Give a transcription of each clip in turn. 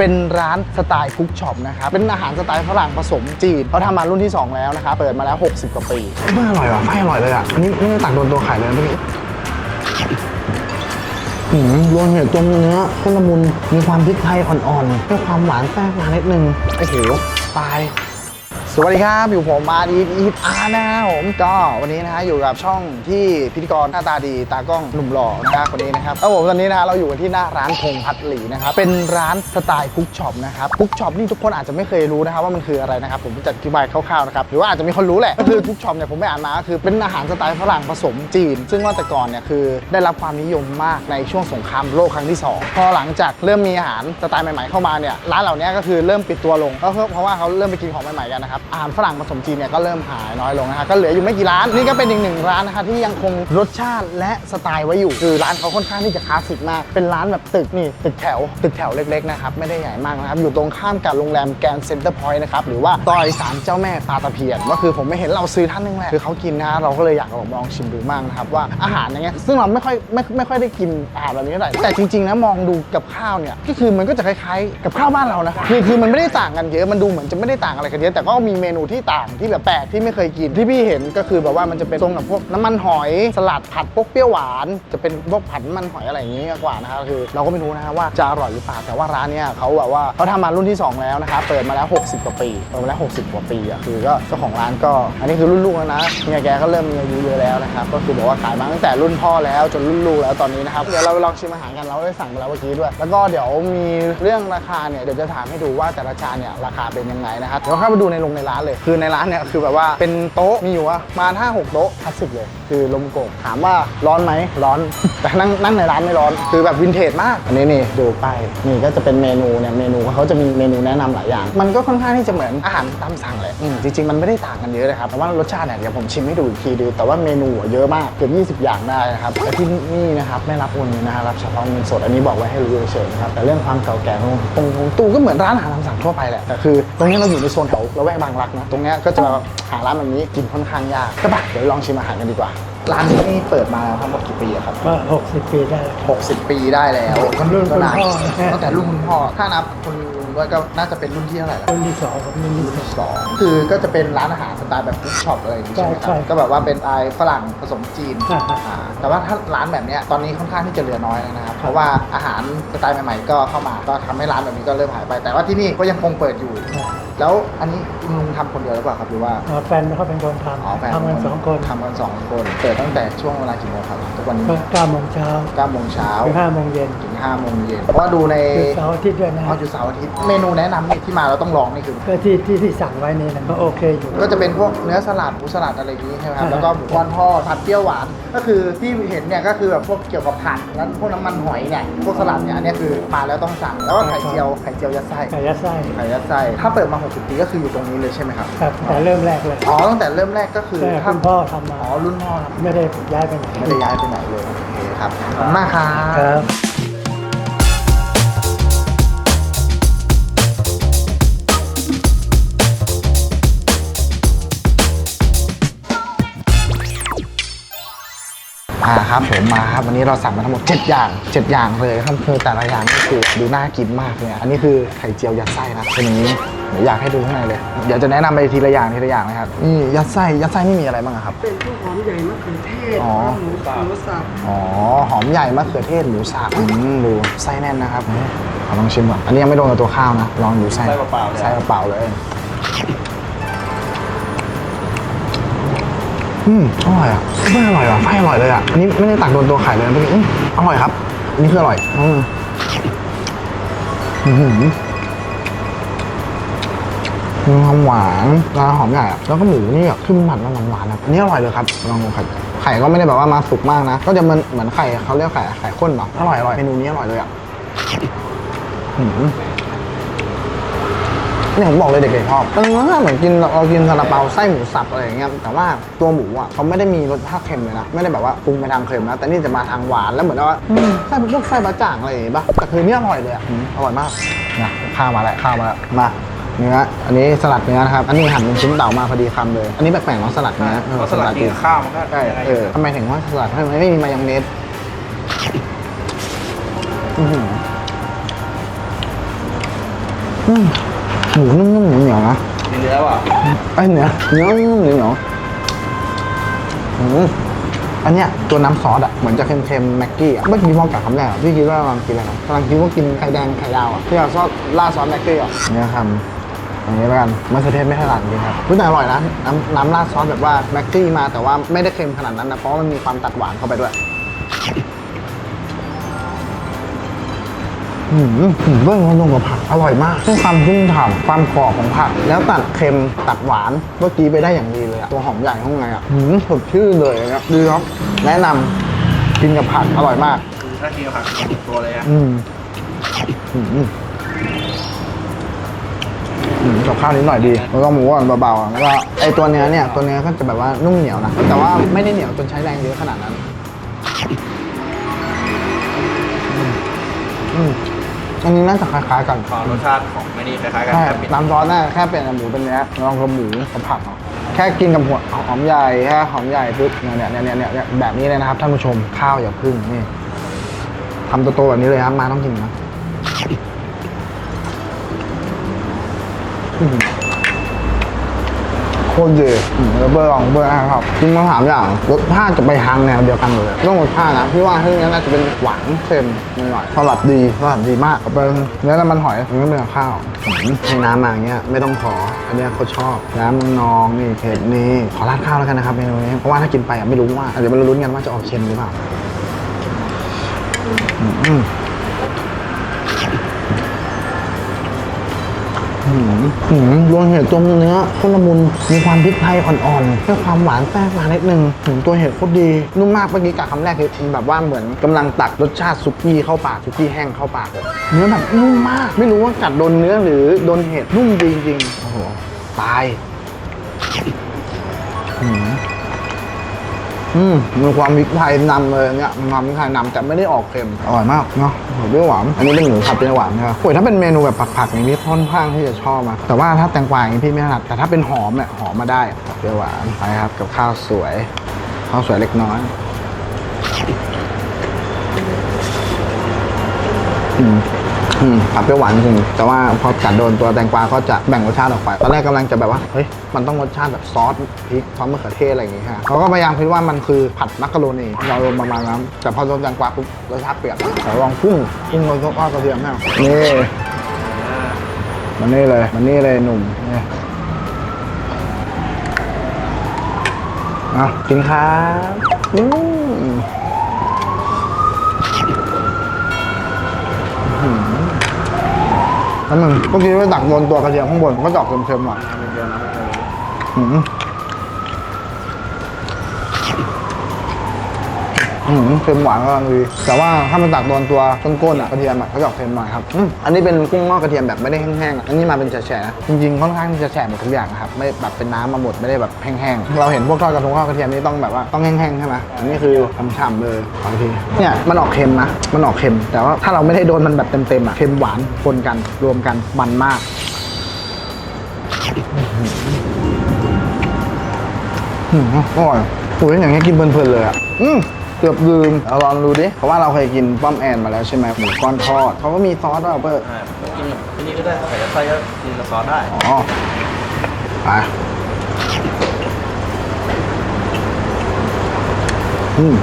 เป็นร้านสไตล์คุกช็อปนะครับ เป็นอาหารสไตล์ฝรั่งผสมจีนเขาทำมารุ่นที่ 2 แล้วนะครับ เปิดมาแล้ว 60 กว่าปีไม่อร่อยว่ะไม่อร่อยเลยอะ อันนี้ไม่ได้ตักโดนตัวไข่เลยเมื่อกี้หืมรวมเห็ดตัวเนื้อข้นละมุน มีความพริกไทยอ่อนๆด้วยความหวานแทรกมานิดนึง โอ้โห ตาย สวัสดีครับอยู่ผมมาดีอีทอาร์นะครับผมก็วันนี้นะฮะอยู่กับช่องที่พิธีกรหน้าตาดีตากล้องหนุ่มหล่อนะครับคนนี้นะครับแล้วผมตอนนี้นะเราอยู่กันที่หน้าร้านพงพัดหลีนะครับเป็นร้านสไตล์คุกช็อปนะครับคุกช็อปนี่ทุกคนอาจจะไม่เคยรู้นะครับว่ามันคืออะไรนะครับผมจะอธิบายคร่าวๆนะครับหรือว่าอาจจะมีคนรู้แหละก็คือคุกช็อปเนี่ยผมไปอ่านมาก็คือเป็นอาหารสไตล์ฝรั่งผสมจีน ซึ่งว่าแต่ก่อนเนี่ยคือได้รับความนิยมมากในช่วงสงครามโลกครั้งที่สองพอหลังจากเริ่มมีอาหารสไตล์ใหม่ๆเข้ามาเนี่ยร้านเหล่านี้ก็คือเริ่มปิดตัวลงก็เพราะว่าเขาเริ่มไปกินของใหม่ๆกันนะครับอาหารฝรั่งผสมจีนเนี่ยก็เริ่มหายน้อยลงนะฮะก็เหลืออยู่ไม่กี่ร้าน นี่ก็เป็นอีกหนึ่งร้านนะคะที่ยังคงรสชาติและสไตล์ไว้อยู่ คือร้านเขาค่อนข้างที่จะคลาสสิกมาก เป็นร้านแบบตึกนี่ตึกแถว ตึกแถวเล็กๆนะครับไม่ได้ใหญ่มากนะครับอยู่ตรงข้ามกับโรงแรมแกรนด์เซ็นเตอร์พอยต์นะครับหรือว่าซอยสารเจ้าแม่ปลาตะเพียนก็คือผมไม่เห็นเราซื้อท่านนึงแหละคือเขากินนะเราก็เลยอยากลองลองชิมดูบ้างนะครับว่าอาหารอย่างเงี้ยซึ่งเราไม่ค่อยไม่ไม่ค่อยได้กินอาหารแบบนี้เท่าไหร่แต่จริงๆนะมองดูกับข้าวเนี่ยก็คือมันก็จะคล้ายๆ กับข้าวบ้านเรานะคือคือมันไม่ได้ต่างกันเยอะมันดูเหมือนจะไม่ได้ต่างอะไรกันเยอะแต่ก็มีเมนูที่ต่างที่แบบแปลกที่ไม่เคยกินที่พี่เห็นก็คือแบบว่ามันจะเป็นตรงกับพวกน้ำมันหอยสลัดผัดพวกเปรี้ยวหวาน จะเป็นพวกผัดน้ำมันหอยอะไรอย่างงี้มากกว่านะครับคือ เราก็ไม่รู้นะครับว่าจะอร่อยหรือเปล่าแต่ว่าร้านเนี้ยเขาแบบว่าเขาทำมารุ่นที่ 2 แล้วนะครับเปิดมาแล้ว 60 กว่าปีเปิดมาแล้ว 60 กว่าปีอะคือก็เจ้าของร้านก็ อันนี้คือรุ่นลูกแล้วนะเมียแกก็เริ่มมีอายุเยอะแล้วนะครับก็คือบอกว่าขายมาตั้งแต่รุ่นพ่อแล้วจนรุ่นลูกแล้วตอนนี้นะครับเดี๋ยวเราไปลองชิมอาหารกันเราได้สั่งไปแล้วเมื่อกี้ด้วย แล้วก็เดี๋ยวมีเรื่องราคาเนี่ยเดี๋ยวจะถามให้ดูว่าแต่ละจานเนี่ยราคาเป็นยังไงนะครับเดี๋ยวเข้าไปดูในโรงในร้านเลย คือในร้านเนี่ยคือแบบว่าเป็นโต๊ะมีอยู่ว่ามาห้าหกโต๊ะคลาสสิกเลย คือลมโกกถามว่าร้อนไหมร้อน แต่นั่งนั่งในร้านไม่ร้อน คือแบบวินเทจมาก อันนี้นี่ดูไปายนี่ก็จะเป็นเมนูเนี่ยเมนูเขาจะมีเมนูแนะนำหลายอย่าง มันก็ค่อนข้างที่จะเหมือนอาหารตามสั่งเลยจริงๆ มันไม่ได้ต่างกันเยอะนะครับแต่ว่ารสชาติเนี่ยเดี๋ยวผมชิมให้ดูอีกทีดูแต่ว่าเมนูเยอะมากเกือบ20 อย่างได้นะครับและที่นี่นะครับไม่รับโอนเงินนะฮะรับเฉพาะเงินสดอันนี้บอกไว้ให้รู้เฉยๆนะครับแต่เรื่องความเก่าแก่ของตรงของตู้ก็เหมือนร้านอาหารตามสั่งทั่วไปแหละแต่คือตรงนี้เราอยู่ในโซนแถวละแวกบางรักนะตรงเนี้ยก็จะหาร้านแบบนี้กินค่อนข้างยากก็ปะเดี๋ยวลองชิมอาหารกันดีกว่า ร้านนี้เปิดมาทั้งหมดกี่ปีอะครับ ก็60 ปีได้แล้ว 60 ปีได้แล้วรุ่นคุณพ่อ ตั้งแต่รุ่นคุณพ่อ ถ้านับคุณลุง ด้วยก็น่าจะเป็นรุ่นที่เท่าไหร่แล้วรุ่นที่สองกับรุ่นที่สามสองคือก็จะเป็นร้านอาหารสไตล์แบบฟุตช็อปอะไรอย่างงี้ใช่ไหมคใช่รับใช่ก็แบบว่าเป็นสไตล์ฝรั่งผสมจีนอ่าฮะ อ่าแต่ว่าถ้าร้านแบบเนี้ยตอนนี้ค่อนข้างที่จะเหลือน้อยแล้วนะครับเพราะว่าอาหารสไตล์ใหม่ๆ ก็เข้ามาก็ทำให้ร้านแบบนี้ก็เริ่มหายไป แต่ว่าที่นี่ก็ยังคงเปิดอยู่ แล้วอันนี้คุณลุงทำคนเดียวหรือเปล่าครับหรือว่า อ่าแฟนเขาเป็นคนทอ๋อแฟนำทำกันสองคนทำกันสองคนเปิดตั้งแต่ช่วงเวลากี่โมงครับทุกวันนี้ก็เก้าโมงเช้า9โมงเช้าถึงห้าโมงเย็นถึง5โมงเย็นเพราะว่าดูใน คือเสาร์อาทิตย์ด้วยนะอ๋ออยู่เสาร์อาทิตย์เมนูแนะนำนี่ที่มาเราต้องลองนี่คือก็ที่ที่ที่สั่งไว้นี่นะก็โอเคอยู่ ก็จะเป็นพวกเนื้อสลัดหมูสลัดอะไรอย่างนี้ใช่ไหมครับอ่าแล้วก็หมูก้อนทอดผัดเปรี้ยวหวาน ก็คือที่เห็นเนี่ยก็คือแบบพวกเกี่ยวกับผัดแล้วพวกน้ำมันหอยเนี่ยพวกสลัดเนี่ยอันเนี้ยคือมาแล้วต้องสั่ง แล้วก็ไข่เจียวไข่เจียวยัดไส้ ไก่ยัดไส้ไข่ยัดไส้ ถ้าเปิดมา 60 ปีก็คืออยู่ตรงนี้เลยใช่ไหมครับ ครับแต่เริ่มแรกเลยอ๋อ ตั้งแต่เริ่มแรกก็คือแต่ถ้าคุณพ่อทำมาอ๋อ รุ่นพ่อครับไม่ได้ย้ายไปไหนไม่ได้ย้ายไปไหนเลย โอเคครับขอบคุณมากครับ ครับ อ่าครับผมมาครับวันนี้เราสั่งมาทั้งหมด 7 อย่าง 7 อย่างเลยครับคือแต่ละอย่างนี่คือดูน่ากินมากเลยอะอันนี้คือไข่เจียวยัดไส้นะเป็นอย่างนี้เดี๋ยวอยากให้ดูข้างในเลยเดี๋ยวจะแนะนำไปทีละอย่างทีละอย่างนะครับนี่ยัดไส้ยัดไส้นี่มีอะไรบ้างอะครับ เป็นพวกหอมใหญ่มะเขือเทศอ๋อ หมูสับหมูสับอ๋อหอมใหญ่มะเขือเทศหมูสับอืมดูไส้แน่นนะครับขอลองชิมก่อนอันนี้ยังไม่โดนกับตัวข้าวนะลองดูไส้ไส้เปล่าๆเลย ไส้เปล่าๆเลย อืมอร่อยอะไม่อร่อยอะไม่อร่อยเลยอะอันนี้ไม่ได้ตักโดนตัวไข่เลยเมื่อกี้อืมอร่อยครับอันนี้คืออร่อย อืมอื้อหือมีความหวานแล้วหอมใหญ่อะแล้วก็หมูนี่แบบขึ้นผัดมาหวานๆอะอันนี้อร่อยเลยครับลองดูไข่ไข่ก็ไม่ได้แบบว่ามาสุกมากนะ ก็จะเหมือนเหมือนไข่เขาเรียกไข่ไข่ข้นเนาะอร่อยอร่อยเมนูนี้อร่อยเลยอะหือ เนี่ยผมบอกเลยเด็กๆชอบเออเหมือนกินเรากินซาลาเปาไส้หมูสับอะไรอย่างเงี้ยแต่ว่าตัวหมูอะเขาไม่ได้มีรสชาติเค็มเลยนะไม่ได้แบบว่าปรุงไปทางเค็มนะแต่นี่จะมาทางหวานแล้วเหมือนว่าอืมไส้พวกไส้บะจ่างอะไรอย่างงี้ป่ะแต่คือเนี่ยอร่อยเลยอะอืมอร่อยมากนะข้าวมาแล้วข้าวมาแล้วมาเนื้ออันนี้สลัดเนื้อนะครับ อันนี้หั่นเป็นชิ้นเต่ามาพอดีคำเลย อันนี้แปลกๆเนาะสลัดเนื้อเออเพราะสลัดกินกับข้าวมันก็ใช่ยังไงเออทำไมถึงว่าสลัดทำไมไม่มีมายองเนสอื้อหืออืม หมูนุ่มๆเหนียวๆนะมีเนื้อเปล่ะไอ้เนื้อเนื้อนุ่มๆเหนียวๆอืมอันเนี้ยตัวน้ำซอสอะเหมือนจะเค็มๆแม็กกี้อะเมื่อกี้พอกัดคำแรกอะพี่คิดว่ากำลังกินอะไรนะกำลังคิดว่ากินไข่แดงไข่ดาวอะที่เราซอสราดซอสแม็กกี้อะเนี่ยคำอย่างนี้แล้วกันมะเขือเทศไม่ถนัดจริงครับรู้แต่อร่อยนะน้ำน้ำราดซอสแบบว่าแม็กกี้มาแต่ว่าไม่ได้เค็มขนาดนั้นนะเพราะว่ามันมีความตัดหวานเข้าไปด้วย อืมอืมเบิ้งมันลงกับผักอร่อยมากด้วยความชุ่มฉ่ำความกรอบของผัก แล้วตัดเค็มตัดหวานเมื่อกี้ไปได้อย่างดีเลยอะตัวหอมใหญ่ข้างในอะหืมสดชื่นเลยนะครับดีครับแนะนำกินกับผักอร่อยมากคือถ้ากินกับผักตัวเลยอะอืมอืมอืมอืมกับข้าวนิดหน่อยดีแล้วก็หมูอ่อนเบาๆอะแล้วก็ไอตัวเนื้อเนี่ยตัวเนื้อก็จะแบบว่านุ่มเหนียวนะแต่ว่าไม่ได้เหนียวจนใช้แรงเยอะขนาดนั้น อืม อืมอันนี้น่าจะคล้ายๆกันของรสชาติของไม่นี่คล้ายๆกันใช่แค่ปิดน้ำซอสน่าแค่เป็นหมูเป็นเนื้อลองกับหมูกับผักเอาแค่กินกับหัวหอมใหญ่แค่หอมใหญ่ปุ๊บเนี่ยเนี่ยเนี่ยเนี่ยเนี่ยแบบนี้เลยนะครับท่านผู้ชมข้าวอย่าพึ่งนี่ทำโตๆแบบนี้เลยครับมาต้องกินนะอื้อหือโคตรดีแล้วเบอร์ลองเบอร์นะครับจริงมาถามอย่างรสชาติจะไปทางแนวเดียวกันเลยเรื่องรสชาตินะพี่ว่าที่นี้น่าจะเป็นหวานเค็มหน่อยๆสลัดดีสลัดดีมากเป็นเนื้อน้ำมันหอยมันไม่เป็นข้าวให้น้ำมาอย่างเงี้ยไม่ต้องขออันนี้เขาชอบน้ำนองนี่เผ็ดนี่ขอราดข้าวแล้วกันนะครับเมนูนี้เพราะว่าถ้ากินไปอะไม่รู้ว่าเดี๋ยวมาลุ้นกันว่าจะออกเค็มหรือเปล่า หืมหืมรวมเห็ดตัวเนื้อคุณละมุนมีความพริกไทยอ่อนๆแค่ความหวานแทรกมานิดนึงหืมตัวเห็ดโคตรดี นุ่มมากเมื่อกี้กะคำแรกคือแบบว่าเหมือนกำลังตักรสชาติซุกี้เข้าปากซุกี้แห้งเข้าปากเลยเนื้อแบบนุ่มมาก ไม่รู้ว่ากัดโดนเนื้อหรือโดนเห็ดนุ่มจริงๆโอ้โหตายหืม อืมมีความพริกไทยนำเลยเนี่ยมีความพริกไทยนำแต่ไม่ได้ออกเค็มอร่อยมากเนาะหอมเปรี้ยวหวานอันนี้เป็นหมูผัดเปรี้ยวหวานใช่ไหมโอ้ยถ้าเป็นเมนูแบบผักๆอย่างนี้ค่อนข้างที่จะชอบมาแต่ว่าถ้าแตงกวาอย่างนี้พี่ไม่ถนัดแต่ถ้าเป็นหอมเนี่ยหอมมาได้เปรี้ยวหวานไปครับกับข้าวสวยข้าวสวยเล็กน้อยอืม อืมผัดเปรี้ยวหวานจริงแต่ว่าพอกัดโดนตัวแตงกวาก็จะแบ่งรสชาติออกไปตอนแรกกำลังจะแบบว่าเฮ้ยมันต้องรสชาติแบบซอสพริกซอสมะเขือเทศอะไรอย่างงี้ฮะเขาก็พยายามคิดว่ามันคือผัดมักกะโรนีเราลงประมาณนั้นแต่พอโดนแตงกวาปุ๊บรสชาติเปลี่ยนแต่ลองกุ้งกุ้งรสชากระเทียมเนี่ยนี่มันนี่เลยมันนี่เลยหนุ่มนี่อะกินครับอืม แล้วมันเมื่อกี้ไปตักบนตัวกระเทียมข้างบนก็จะออกเค็มๆหน่อยอืม อืมเค็มหวานกำลังดีแต่ว่าถ้ามันตักโดนตัวก้นๆอะกระเทียมอะเขาจะออกเค็มหน่อยครับอืมอันนี้เป็นกุ้งงอกกระเทียมแบบไม่ได้แห้งๆอะอันนี้มาเป็นแฉะๆนะจริงๆค่อนข้างที่จะแฉะหมดทุกอย่างนะครับไม่แบบเป็นน้ำมาหมดไม่ได้แบบแห้งๆเราเห็นพวกทอดกระทงทอดกระเทียมนี่ต้องแบบว่าต้องแห้งๆใช่ไหมอันนี้คือฉ่ำๆเลยบางทีเนี่ยมันออกเค็มนะมันออกเค็ม แต่ว่าถ้าเราไม่ได้โดนมันแบบเต็มๆอะเค็มหวานปนกันรวมกันมันมากอืมอร่อยโอ้ยอย่างนี้กินเพลินๆเลยอะ อืม เกือบลืมเอาลองดูดิ เพราะว่าเราเคยกินป้อมแอนมาแล้วใช่ไหมหมูก้อนทอดเขาก็มีซอสด้วยเปอร์ใช่กินกับที่นี่ก็ได้ใส่กับไส้ก็กินกับซอสได้อ๋อไปอืม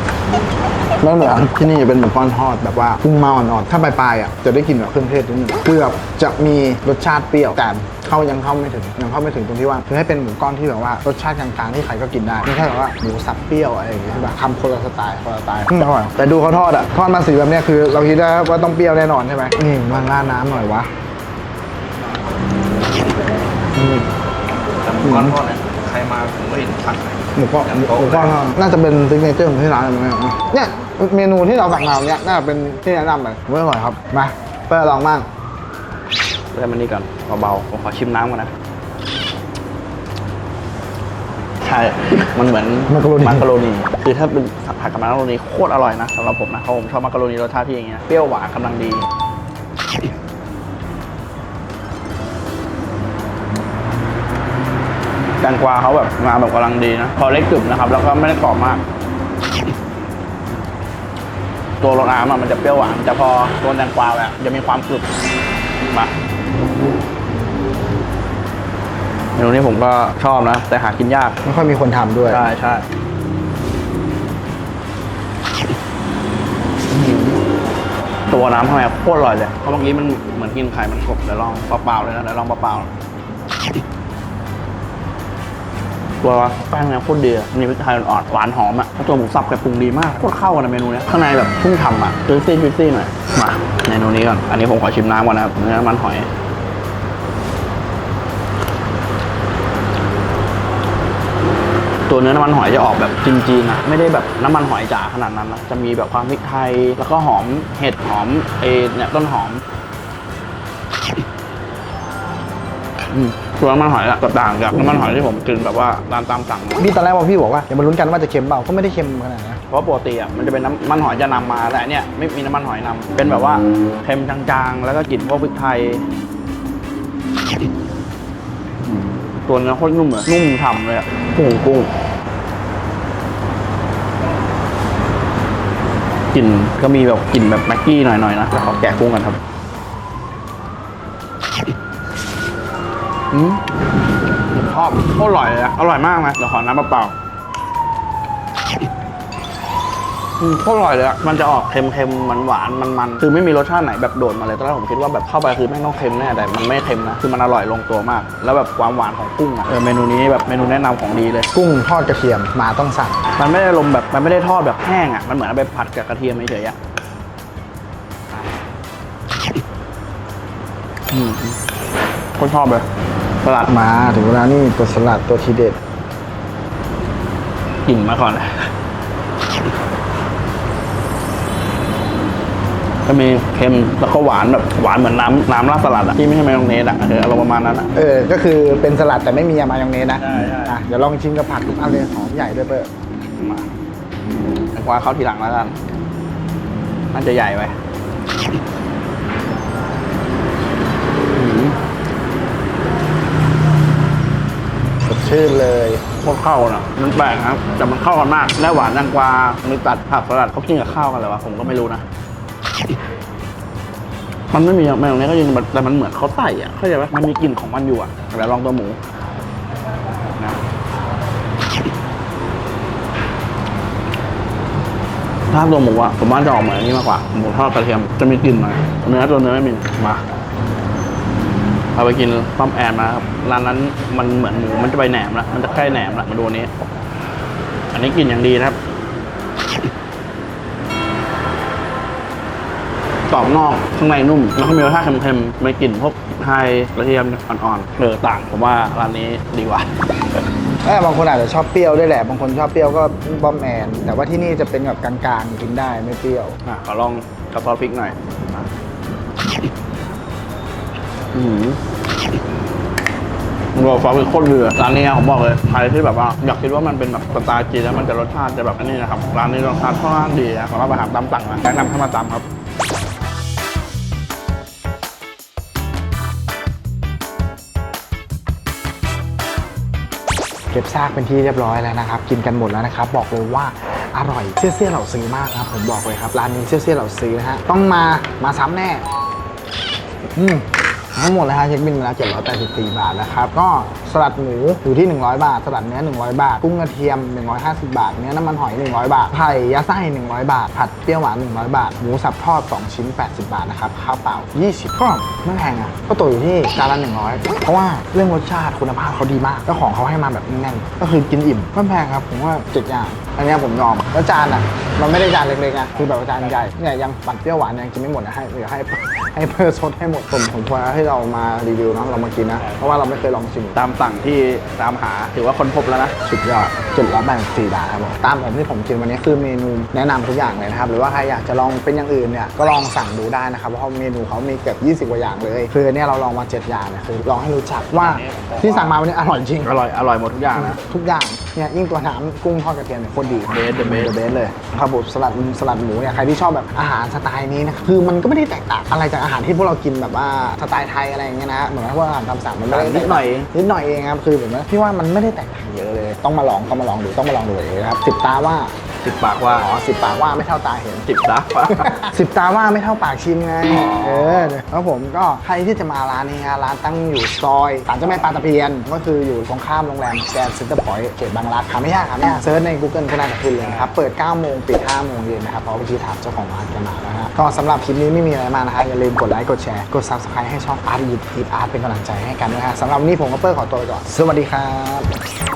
ไม่เหมือนที่นี่จะเป็นหมูก้อนทอดแบบว่ากุ้งมาอ่อนๆถ้าปลายๆอะจะได้กลินแบบเครื่องเทศนิดนึงเกือบจะมีรสชาติเปรี้ยวแต่ เข้ายังเข้าไม่ถึงยังเข้าไม่ถึงตรงที่ว่าคือให้เป็นหมูก้อนที่แบบว่ารสชาติกลางๆที่ใครก็กินได้ไม่ใช่แบบว่าหมูสับเปรี้ยวอะไรอย่างเงี้ยใช่ปะทำคนละสไตล์คนละสไตล์อืมอร่อยแต่ดูเขาทอดอะทอดมาสีแบบเนี้ยคือ เราคิดได้ว่าต้องเปรี้ยวแน่นอนใช่ไหมนี่มันราดน้ำหน่อยวะอืมแต่หมูก้อนทอดเนี่ยใครมาผมก็เห็นผัดหมูก้อนหมูก้อนทอดน่าจะเป็นซิกเนเจอร์ของที่ร้านเลยไหมเนี่ยเนี่ยเมนูที่เราสั่งมาเนี่ยน่าจะเป็นที่แนะนำเลยไม่อร่อยครับมาเปิดลองบ้าง เริ่มมันนี่ก่อนเบาๆผมขอชิมน้ำก่อนนะ ใช่ มันเหมือนมักกะโรนี มักกะโรนี คือถ้าเป็นผัดกับมักกะโรนีโคตรอร่อยนะสำหรับผมนะเพราะผมชอบมักกะโรนีรสชาติที่อย่างเงี้ยเปรี้ยวหวานกำลังดี แตงกวาเขาแบบมาแบบกำลังดีนะ พอเล็กกึ่มนะครับ แล้วก็ไม่ได้กรอบมาก ตัวรสน้ำอะมันจะเปรี้ยวหวานแต่พอตัวแตงกวาแบบจะมีความกรึบมา นูนี้ผมก็ชอบนะ แต่หากินยาก ไม่ค่อยมีคนทำด้วยใช่ใช่ตัวน้ำทำไมโคตรอร่อยเลย เพราะเมื่อกี้มันเหมือนกินไข่มันกบเดี๋ยวลองเปล่าๆเลยนะเดี๋ยวลองเปล่าๆตัวแป้งเนี่ยโคตรดีอะมีพริกไทยอ่อนๆหวานหอมอะแล้วตัวหมูสับแกปรุงดีมากโคตรเข้ากันในเมนูเนี้ยข้างในแบบชุ่มฉ่ำอะจุยซี่จุยซี่หน่อยมาเมนูนี้ก่อนอันนี้ผมขอชิมน้ำก่อนนะครับเนื้อมันหอย ตัวเนื้อน้ำมันหอยจะออกแบบจีนๆนะไม่ได้แบบน้ำมันหอยจ๋าขนาดนั้นนะจะมีแบบความพริกไทย แล้วก็หอมเห็ดหอมเอเนี่ยต้นหอมอืมตัวน้ำมันหอยอะต่างจากน้ำมันหอยที่ผมกินแบบว่าร้านตามสั่งนะพี่ตอนแรกว่าพี่บอกว่าเดี๋ยวมาลุ้นกันว่าจะเค็มเปล่าก็ไม่ได้เค็มขนาดนั้นเพราะปกติอะมันจะเป็นน้ำมันหอยจะนำมาแต่อันเนี่ยไม่มีน้ำมันหอยนำเป็นแบบว่าเค็มจางๆ แล้วก็กลิ่นพวกพริกไทย ตัวเนื้อโคตรนุ่มเลยนุ่มฉ่ำเลยอะกุ้งกุ้งกลิ่นก็มีแบบกลิ่นแบบแม็กกี้หน่อยๆนะแล้วขอแกะกุ้งกันครับอืมชอบโคตรอร่อยเลยอะอร่อยมากนะเดี๋ยวขอน้ำเปล่าๆ อืมโคตรอร่อยเลยอะมันจะออกเค็มๆ หวานๆ มันๆ คือไม่มีรสชาติไหนแบบโดดมาเลย ตอนแรกผมคิดว่าแบบเข้าไปคือแม่งต้องเค็มแน่ แต่มันไม่เค็มนะ คือมันอร่อยลงตัวมาก แล้วแบบความหวานของกุ้งอะเออเมนูนี้แบบเมนูแนะนำของดีเลย กุ้งทอดกระเทียมมาต้องสั่ง มันไม่ได้ลมแบบมันไม่ได้ทอดแบบแห้งอะมันเหมือนเอาไปผัดกับกระเทียมเฉยๆอะอืมคนชอบเลยสลัดมาถึงเวลานี่ตัวสลัดตัวทีเด็ด กลิ่นมาก่อนเลย ก็มีเค็มแล้วก็หวานแบบหวานเหมือนน้ำน้ำราดสลัดอะที่ไม่ใช่มายองเนสอะเอออารมณ์ประมาณนั้นอะ เออ ก็คือเป็นสลัดแต่ไม่มีมายองเนสนะใช่ใช่ อะเดี๋ยวลองชิมกับผักทุกอันเลยหอมใหญ่ด้วยเปิ้ลมาแตงกวาเข้าทีหลังแล้วกันน่าจะใหญ่ไปอื้อหือสดชื่นเลย โคตรเข้าน่ะมันแปลกนะครับแต่มันเข้ากันมาก และหวานแตงกวามีตัดผักสลัดเขากินกับข้าวกันเลยวะผมก็ไม่รู้นะ มันไม่มีแมวเนี้ก็ยินแต่มันเหมือนเขาใส่อะเข้าใจไหมมันมีกลิ่นของมันอยู่อะเดี๋ยวลองตัวหมูนะถ้าตัวหมูอะผมว่าจะออกเหมือนนี้มากกว่าหมูทอดกระเทียมจะมีกลิ่นหน่อยเนื้อตัวเนื้อไม่มีมาเอาไปกินป้อมแอนมาครับร้านนั้นมันเหมือนหมูมันจะไปแหนมละมันจะใกล้แหนมละมาดูนี้ อันนี้กลิ่นอย่างดีนะครับ กรอบนอกข้างในนุ่ม แล้วก็มีรสชาติเค็มๆไม่กลิ่นพวกไทยกระเทียมอ่อนๆเออต่างผมว่าร้านนี้ดีกว่าเออบางคนอาจจะชอบเปรี้ยวด้วยแหละ บางคนชอบเปรี้ยวก็บอมแมนแต่ว่าที่นี่จะเป็นแบบกลางๆกินได้ไม่เปรี้ยวอะขอลองกับซอสพริกหน่อยอืมรอซอสพริกโคตรเดือร้านนี้ผมบอกเลยใครที่แบบว่าอยากคิดว่ามันเป็นแบบสไตล์จีนแล้วมันจะรสชาติจะแบบอันนี้นะครับร้านนี้รสชาติค่อนข้างดีนะสำหรับอาหารตามสั่งนะแนะนำให้มาตามครับ เก็บซากเป็นที่เรียบร้อยแล้วนะครับ กินกันหมดแล้วนะครับ บอกเลยว่าอร่อยเซี่ยเซี่ยเหล่าซื้อมากครับ ผมบอกเลยครับ ร้านนี้เซี่ยเซี่ยเหล่าซื้อนะฮะ ต้องมา มาซ้ำแน่ อืมทั้งหมดเลยฮะเช็คบินมาแล้ว784บาทนะครับ ก็ สลัดหมูอยู่ที่ 100 บาท สลัดเนื้อ 100 บาท กุ้งกระเทียม 150 บาท เนื้อน้ำมันหอย 100 บาท ไผ่ยาไส้ 100 บาท ผัดเปรี้ยวหวาน 100 บาท หมูสับทอด 2 ชิ้น 80 บาทนะครับ ข้าวเปล่า 20ก็ไม่แพงอะ ก็ตกอยู่ที่จานละ 100 เพราะว่าเรื่องรสชาติคุณภาพเขาดีมากเจ้าของเขาให้มาแบบแน่นก็คือกินอิ่มไม่แพงครับผมว่าเจ็ดอย่างอันเนี้ยผมยอมแล้วจานอะ มันไม่ได้จานเล็กๆนะคือแบบว่าจานใหญ่เนี่ยยังปั่นเปรี้ยวหวานยังกินไม่หมดนะให้เดี๋ยวให้ให้เพื่อซดให้หมดผมผมควรให้เรามารีวิวเนอะเรามากินนะ เพราะว่าเราไม่เคยลองชิมตามสั่งที่ตามหาถือว่าคนพบแล้วนะสุดยอดจุดละแบ่งสี่บาทครับผมตามผมที่ผมกินวันนี้คือเมนูแนะนำทุกอย่างเลยนะครับหรือว่าใครอยากจะลองเป็นอย่างอื่นเนี่ยก็ลองสั่งดูได้นะครับเพราะเมนูเขามีเกือบ20กว่าอย่างเลยคือเนี่ยเราลองมา7อย่างเนี่ยคือลองให้รู้จักว่าที่สั่งมาวันนี้อร่อยจริงอร่อยอร่อยหมดทุกอย่างนะทุกอย่างเนี่ยยิ่งตัวน้ำกุ้งทอดกระเทียมเนี่ยโคตรดี Best the best เบสเลยครับผมสลัดสลัดหมูเนี่ยใครที่ชอบแบบอาหารสไตล์นี้นะคือมันก็ไม่ได้แตกต่างอะไรจากอาหารที่พวกเรากินแบบว่าสไตล์ไทยอะไรอย่างเงี้ยนะเหมือนกับว่าอาหารตามสั่งมันไม่ได้นิดหน่อย นิดหน่อยเองครับคือแบบว่าพี่ว่ามันไม่ได้แตกต่างเยอะเลย ต้องมาลองต้องมาลองดูต้องมาลองดูเองนะครับติดตาว่า สิบปากว่าอ๋อสิบปากว่าไม่เท่าตาเห็น สิบตาว่าสิบตาว่าไม่เท่าปากชิมไง อ๋อ เออแล้วผมก็ใครที่จะมาร้านนี้ฮะร้านตั้งอยู่ซอยศาลเจ้าแม่ปลาตะเพียน ก็คืออยู่ตรงข้ามโรงแรมแกรนด์เซ็นเตอร์พอยต์เขตบางรักหาไม่ยากหาไม่ยากเซิร์ชใน Google ก็น่าจะขึ้นเลยนะครับ เปิด 9 โมงปิด 5 โมงเย็นนะครับ เพราะเมื่อกี้ถามเจ้าของร้านกันมาแล้วฮะก็สำหรับคลิปนี้ไม่มีอะไรมากนะฮะอย่าลืมกดไลค์กดแชร์กด Subscribe ให้ช่องอาร์ตอีทอาร์ตเป็นกำลังใจให้กันด้วยฮะสำหรับวันนี้ผมกับเปิ้ลขอตัวไปก่อนสวัสดีครับ